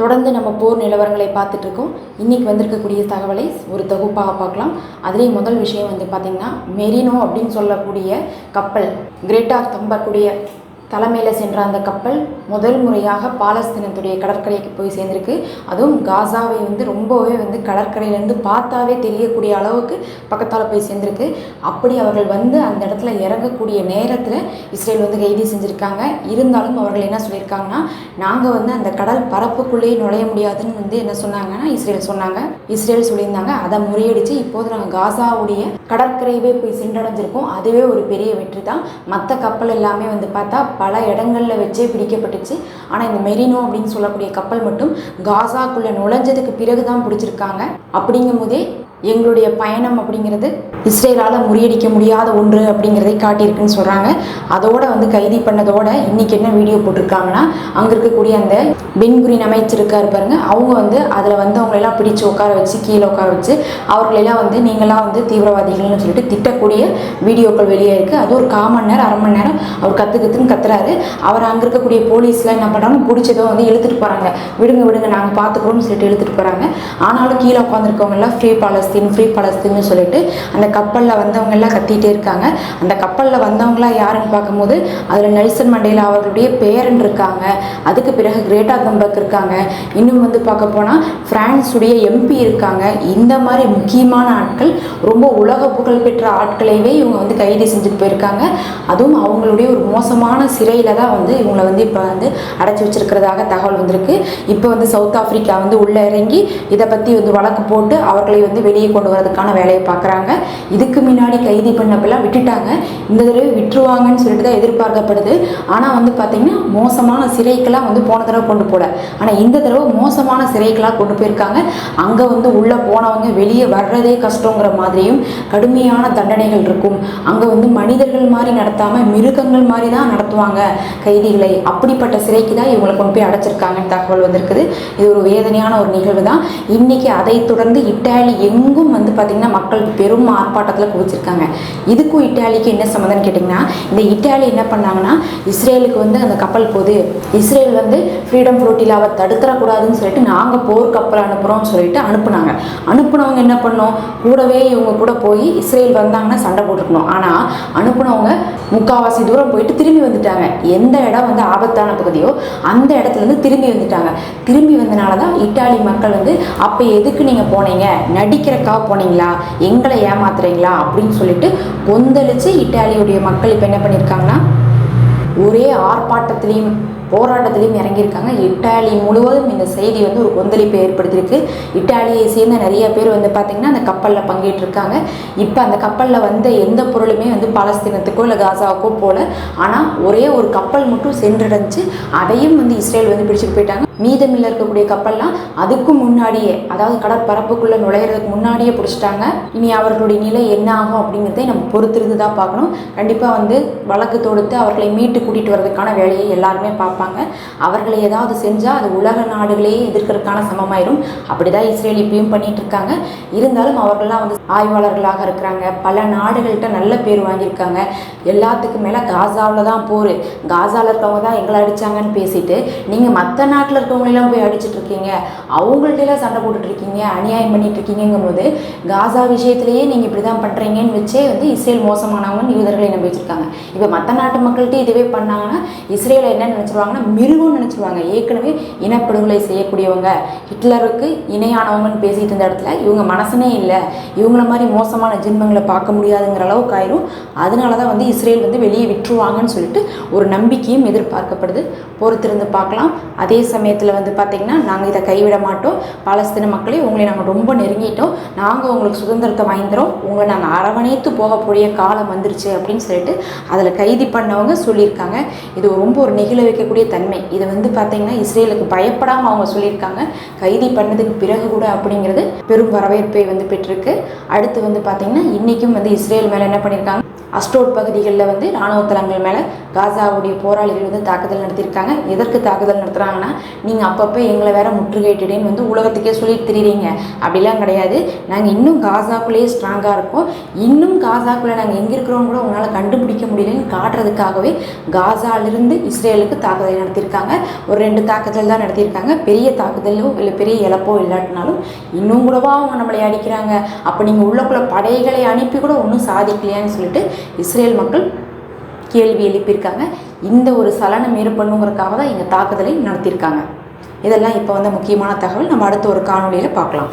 தொடர்ந்து நம்ம போர் நிலவரங்களை பார்த்துட்ருக்கோம். இன்றைக்கி வந்திருக்கக்கூடிய தகவலை ஒரு தொகுப்பாக பார்க்கலாம். அதுலேயும் முதல் விஷயம் வந்து பார்த்திங்கன்னா மெரினோ அப்படின்னு சொல்லக்கூடிய கப்பல் கிரேட்டா தம்பக்கூடிய தலைமையில் சென்ற அந்த கப்பல் முதல் முறையாக பாலஸ்தீனத்துடைய கடற்கரைக்கு போய் சேர்ந்திருக்கு. அதுவும் காசாவை வந்து ரொம்பவே வந்து கடற்கரையிலேருந்து பார்த்தாவே தெரியக்கூடிய அளவுக்கு பக்கத்தால் போய் சேர்ந்திருக்கு. அப்படி அவர்கள் வந்து அந்த இடத்துல இறங்கக்கூடிய நேரத்தில் இஸ்ரேல் வந்து கைது செஞ்சுருக்காங்க. இருந்தாலும் அவர்கள் என்ன சொல்லியிருக்காங்கன்னா நாங்கள் வந்து அந்த கடல் பரப்புக்குள்ளேயே நுழைய முடியாதுன்னு வந்து என்ன சொன்னாங்கன்னா இஸ்ரேல் சொன்னாங்க. இஸ்ரேல் சொல்லியிருந்தாங்க. அதை முறியடித்து இப்போது நாங்கள் காசாவுடைய கடற்கரையவே போய் சென்றடைஞ்சிருக்கோம். அதுவே ஒரு பெரிய வெற்றி தான். மற்ற கப்பல் எல்லாமே வந்து பார்த்தா பல இடங்களில் வச்சே பிடிக்கப்பட்டுச்சு. ஆனால் இந்த மெரினோ அப்படின்னு சொல்லக்கூடிய கப்பல் மட்டும் காசாக்குள்ளே நுழைஞ்சதுக்கு பிறகு தான் பிடிச்சிருக்காங்க. அப்படிங்கும் போதே எங்களுடைய பயணம் அப்படிங்கிறது இஸ்ரேலால் முறியடிக்க முடியாத ஒன்று அப்படிங்கிறதை காட்டியிருக்குன்னு சொல்கிறாங்க அதோட வந்து கைதி பண்ணதோட இன்றைக்கி என்ன வீடியோ போட்டிருக்காங்கன்னா அங்கே இருக்கக்கூடிய அந்த பெண்குரின் அமைச்சிருக்காரு பாருங்க. அவங்க வந்து அதில் வந்து அவங்களெல்லாம் பிடிச்சு உட்கார வச்சு கீழே உட்கார வச்சு அவர்களெல்லாம் வந்து நீங்களாம் வந்து தீவிரவாதிகள்னு சொல்லிட்டு திட்டக்கூடிய வீடியோக்கள் வெளியே இருக்குது அது ஒரு கால் மணி நேரம் அரை மணி நேரம் அவர் கற்று கற்றுன்னு கத்துறாரு. அவர் அங்கே இருக்கக்கூடிய போலீஸ்லாம் என்ன பண்ணுறாங்க பிடிச்சதோ வந்து இழுத்துட்டு போகிறாங்க விடுங்க விடுங்க நாங்கள் பார்த்துக்குறோம்னு சொல்லிட்டு இழுத்துட்டு போகிறாங்க ஆனாலும் கீழே உட்காந்துருக்கவங்க எல்லாம் ஃப்ரீ பாலஸ்தீன் ஃப்ரீ பலஸ்தீன்னு சொல்லிட்டு அந்த கப்பலில் வந்தவங்க எல்லாம் கத்திட்டே இருக்காங்க. அந்த கப்பலில் வந்தவங்களாம் யாருன்னு பார்க்கும்போது அதில் நெல்சன் மண்டேலா அவர்களுடைய பேரன் இருக்காங்க. அதுக்கு பிறகு கிரேட்டா தம்பக் இருக்காங்க. இன்னும் வந்து பார்க்க போனால் ஃப்ரான்ஸுடைய எம்பி இருக்காங்க. இந்த மாதிரி முக்கியமான ஆட்கள் ரொம்ப உலக புகழ் பெற்ற இவங்க வந்து கைது செஞ்சுட்டு போயிருக்காங்க. அதுவும் அவங்களுடைய ஒரு மோசமான சிறையில் தான் வந்து இவங்களை வந்து இப்போ வந்து அடைச்சி வச்சிருக்கிறதாக தகவல் வந்திருக்கு. இப்போ வந்து சவுத் ஆப்பிரிக்கா வந்து உள்ளே இறங்கி இதை பற்றி வந்து வழக்கு போட்டு அவர்களை வந்து வெளியே கொண்டு வரதுக்கான வேலையை பார்க்குறாங்க. இதுக்கு முன்னாடி கைது பண்ணப்பெல்லாம் விட்டுட்டாங்க. இந்த தடவை விட்டுருவாங்கன்னு சொல்லிட்டு தான் எதிர்பார்க்கப்படுது. ஆனால் வந்து பார்த்திங்கன்னா மோசமான சிறைக்கெல்லாம் வந்து போன தடவை கொண்டு போல. ஆனால் இந்த தடவை மோசமான சிறைக்கெல்லாம் கொண்டு போயிருக்காங்க. அங்கே வந்து உள்ளே போனவங்க வெளியே வர்றதே கஷ்டங்கிற மாதிரியும் கடுமையான தண்டனைகள் இருக்கும். அங்கே வந்து மனிதர்கள் மாதிரி நடத்தாமல் மிருகங்கள் மாதிரி தான் நடத்துவாங்க கைதிகளை. அப்படிப்பட்ட சிறைக்கு தான் இவங்களை கொண்டு போய் அடைச்சிருக்காங்கன்னு தகவல் வந்திருக்குது. இது ஒரு வேதனையான ஒரு நிகழ்வு தான். இன்னைக்கு அதை தொடர்ந்து இட்டாலி இங்கும் வந்து பார்த்திங்கன்னா மக்கள் பெரும் ஆர்ப்பாட்டத்தில் குவிச்சிருக்காங்க. இதுக்கும் இட்டாலிக்கு என்ன சம்மந்தம்னு கேட்டிங்கன்னா இந்த இட்டாலி என்ன பண்ணாங்கன்னா இஸ்ரேலுக்கு வந்து அந்த கப்பல் போகுது இஸ்ரேல் வந்து ஃப்ரீடம் ஃப்ளோட்டிலாவை தடுத்துடக்கூடாதுன்னு சொல்லிட்டு நாங்கள் போர் கப்பல் அனுப்புகிறோம்னு சொல்லிட்டு அனுப்புனாங்க. அனுப்புனவங்க என்ன பண்ணோம்? கூடவே இவங்க கூட போய் இஸ்ரேல் வந்தாங்கன்னா சண்டை போட்டுருக்கணும். ஆனால் அனுப்புனவங்க முக்காவாசி தூரம் போயிட்டு திரும்பி வந்துட்டாங்க. எந்த இடம் வந்து ஆபத்தான பகுதியோ அந்த இடத்துல இருந்து திரும்பி வந்துட்டாங்க. திரும்பி வந்தனால தான் இட்டாலி மக்கள் வந்து அப்போ எதுக்கு நீங்கள் போனீங்க? நடிக்கிற அமெரிக்கா போனீங்களா? எங்களை ஏமாத்துறீங்களா? அப்படின்னு சொல்லிட்டு கொந்தளிச்சு இட்டாலியுடைய மக்கள் இப்போ என்ன பண்ணியிருக்காங்கன்னா ஒரே ஆர்ப்பாட்டத்திலையும் போராட்டத்திலையும் இறங்கியிருக்காங்க. இட்டாலி முழுவதும் இந்த செய்தி வந்து ஒரு கொந்தளிப்பை ஏற்படுத்தியிருக்கு. இட்டாலியை சேர்ந்த நிறைய பேர் வந்து பார்த்திங்கன்னா அந்த கப்பலில் பங்கேற்றிருக்காங்க. இப்போ அந்த கப்பலில் வந்த எந்த பொருளுமே வந்து பாலஸ்தீனத்துக்கோ இல்லை காசாவுக்கோ போகல ஆனால் ஒரே ஒரு கப்பல் மட்டும் சென்றடைஞ்சு அதையும் வந்து இஸ்ரேல் வந்து பிடிச்சிட்டு போயிட்டாங்க. மீதமில்ல இருக்கக்கூடிய கப்பல்லாம் அதுக்கும் முன்னாடியே அதாவது கடற்பரப்புக்குள்ளே நுழையிறதுக்கு முன்னாடியே பிடிச்சிட்டாங்க. இனி அவர்களுடைய நிலை என்ன ஆகும் அப்படிங்கிறதை நம்ம பொறுத்திருந்து தான் பார்க்கணும். கண்டிப்பாக வந்து வழக்கு தொடுத்து அவர்களை மீட்டு கூட்டிகிட்டு வர்றதுக்கான வேலையை எல்லாருமே பார்ப்பாங்க. அவர்களை ஏதாவது செஞ்சால் அது உலக நாடுகளையே எதிர்க்கிறதுக்கான சமமாயிரும். அப்படி தான் இஸ்ரேல் இப்பயும் பண்ணிட்டு இருக்காங்க. இருந்தாலும் அவர்கள்லாம் வந்து ஆய்வாளர்களாக இருக்கிறாங்க. பல நாடுகள்கிட்ட நல்ல பேர் வாங்கியிருக்காங்க. எல்லாத்துக்கும் மேலே காசாவில் தான் போர். காசாவில் இருக்கவங்க தான் எங்களை அடித்தாங்கன்னு பேசிட்டு நீங்கள் மற்ற நாட்டில் இருக்கவங்களெல்லாம் போய் அடிச்சிட்டு இருக்கீங்க. அவங்கள்ட்டெல்லாம் சண்டை போட்டுட்டு இருக்கீங்க. அநியாயம் பண்ணிட்டு இருக்கீங்கும் போது காசா விஷயத்திலேயே நீங்கள் இப்படி தான் பண்ணுறீங்கன்னு வச்சே வந்து இஸ்ரேல் மோசமானவங்கன்னு யூதர்களை நம்பி வச்சுருக்காங்க இப்போ மற்ற நாட்டு மக்கள்கிட்ட இதுவே பண்ணாங்கன்னா இஸ்ரேலை என்ன நினச்சிருவாங்கன்னா மிருகம்னு நினச்சிருவாங்க. ஏற்கனவே இனப்படுகொலை செய்யக்கூடியவங்க. ஹிட்லருக்கு இணையானவங்கன்னு பேசிகிட்டு இருந்த இடத்துல இவங்க மனசனே இல்லை. இவங்கள மாதிரி மோசமான ஜென்மங்களை பார்க்க முடியாதுங்கிற அளவுக்கு ஆயிரும். அதனால தான் வந்து இஸ்ரேல் வந்து வெளியே விட்டுருவாங்கன்னு சொல்லிட்டு ஒரு நம்பிக்கையும் எதிர்பார்க்கப்படுது. பொறுத்திருந்து பார்க்கலாம். அதே சமயத்தில் வந்து பார்த்திங்கன்னா நாங்கள் இதை கைவிட மாட்டோம். பாலஸ்தீன மக்களே உங்களை நாங்கள் ரொம்ப நெருங்கிட்டோம். நாங்கள் உங்களுக்கு சுதந்திரத்தை வாங்கிக்கிறோம் உங்களை நாங்கள் அரவணைத்து போகக்கூடிய காலம் வந்துருச்சு அப்படின்னு சொல்லிட்டு அதில் கைது பண்ணவங்க சொல்லியிருக்காங்க. இது ரொம்ப ஒரு நெகிழ வைக்கக்கூடிய தன்மை. இது வந்து பார்த்திங்கன்னா இஸ்ரேலுக்கு பயப்படாமல் அவங்க சொல்லியிருக்காங்க. கைதி பண்ணதுக்கு பிறகு கூட அப்படிங்கிறது பெரும் வரவேற்பை வந்து பெற்றிருக்கு. அடுத்து வந்து பார்த்திங்கன்னா இன்றைக்கும் வந்து இஸ்ரேல் மேலே என்ன பண்ணியிருக்காங்க? அஸ்டோட் பகுதிகளில் வந்து இராணுவ தளங்கள் மேலே காசாவுடைய போராளிகள் வந்து தாக்குதல் நடத்தியிருக்காங்க. எதற்கு தாக்குதல் நடத்துகிறாங்கன்னா நீங்கள் அப்பப்போ எங்களை வேற முற்றுகையிட்டுடேன்னு வந்து உலகத்துக்கே சொல்லிட்டு திரிகிறீங்க அப்படிலாம் கிடையாது. நாங்கள் இன்னும் காசாக்குள்ளேயே ஸ்ட்ராங்காக இருக்கோம். இன்னும் காசாக்குள்ளே நாங்கள் எங்கே இருக்கிறோம் கூட உங்களால் கண்டுபிடிக்க முடியலன்னு காட்டுறதுக்காகவே காசாலிருந்து இஸ்ரேலுக்கு தாக்குதல் நடத்தியிருக்காங்க. ஒரு ரெண்டு தாக்குதல் தான் நடத்தியிருக்காங்க. பெரிய தாக்குதலோ இல்லை பெரிய இழப்போ இல்லாட்டினாலும் இன்னும் கூடவா அவங்க நம்மளை அடிக்கிறாங்க? அப்போ நீங்கள் உள்ளக்குள்ள படைகளை அனுப்பி கூட ஒன்றும் சாதிக்கலையான்னு சொல்லிட்டு இஸ்ரேல் மக்கள் கேள்வி எழுப்பியிருக்காங்க. இந்த ஒரு சலனம் ஏற்படணுங்கிறதுக்காக தான் இங்கே தாக்குதலை நடத்தியிருக்காங்க. இதெல்லாம் இப்போ வந்து முக்கியமான தகவல். நம்ம அடுத்த ஒரு காணொலியில் பார்க்கலாம்.